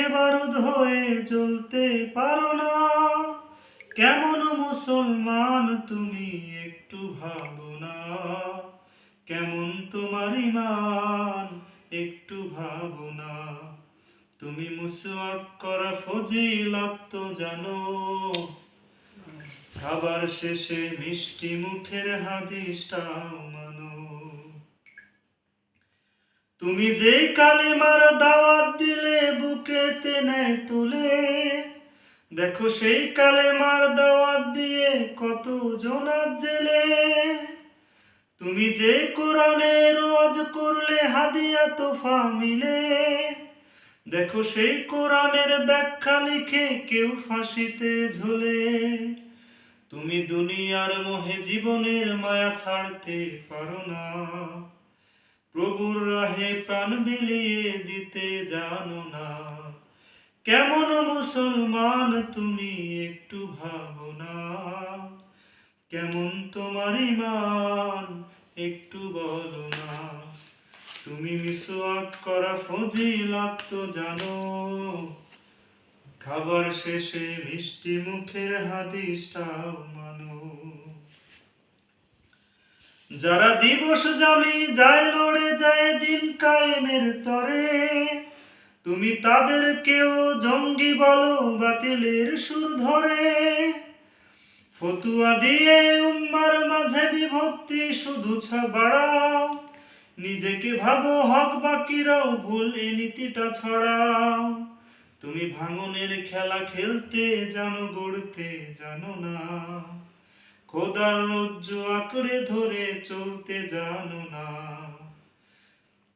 দেখে বারুদ হয়ে জ্বলতে পারো না, কেমন মুসলমান তুমি একটু ভাবো না। কেমন তোমার ইমান একটু ভাবো না। তুমি মুসওয়াক করা ফজিলত তো জানো। খাবার শেষে মিষ্টি মুখের হাদিসটাও মানো তুমি যে কালেমার দাওয়াত দিলে, বুকেতে নেয় তুলে। দেখো সেই কালেমার দাওয়াত দিয়ে কত জনার জেলে। তুমি যে কোরআনের ওয়াজ করলে, হাদিয়া তোফা মিলে। দেখো সেই কোরআনের ব্যাখ্যা লিখে কেউ ফাঁসিতে ঝোলে। তুমি দুনিয়ার মোহে জীবনের মায়া ছাড়তে পারো না। প্রভুর রাহে প্রাণ বিলিয়ে দিতে জানো না। কেমন মুসলমান তুমি একটু ভাবো না। কেমন তোমার ইমান একটু বলো না। তুমি মিসওয়াক করা ফজিলত তো জানো। খাবার শেষে মিষ্টি মুখের হাদিসটাও মানো যারা দিবস জামি যায় লড়ে যায় দিন কায়েমের তরে। তুমি তাদেরকেও জঙ্গি বলো বাতিলের সুর ধরে। ফতুয়া দিয়ে উম্মার মাঝে বিভক্তি শুধু বাড়াও নিজেকে ভাবো হক বাকিরাও ভুল এ নীতিটা ছড়াও তুমি ভাঙনের খেলা খেলতে জানো গড়তে জানো না। খোদার রজ্জু আঁকড়ে ধরে চলতে জানো না।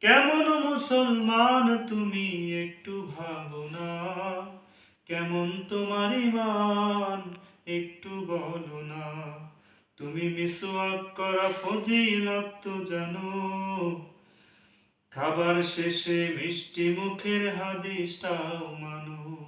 কেমন মুসলমান তুমি একটু ভাবো না। কেমন তোমার ইমান একটু বলো না। তুমি মিসওয়াক করা ফজিলত তো জানো। খাবার শেষে মিষ্টি মুখের হাদিসটাও মানো।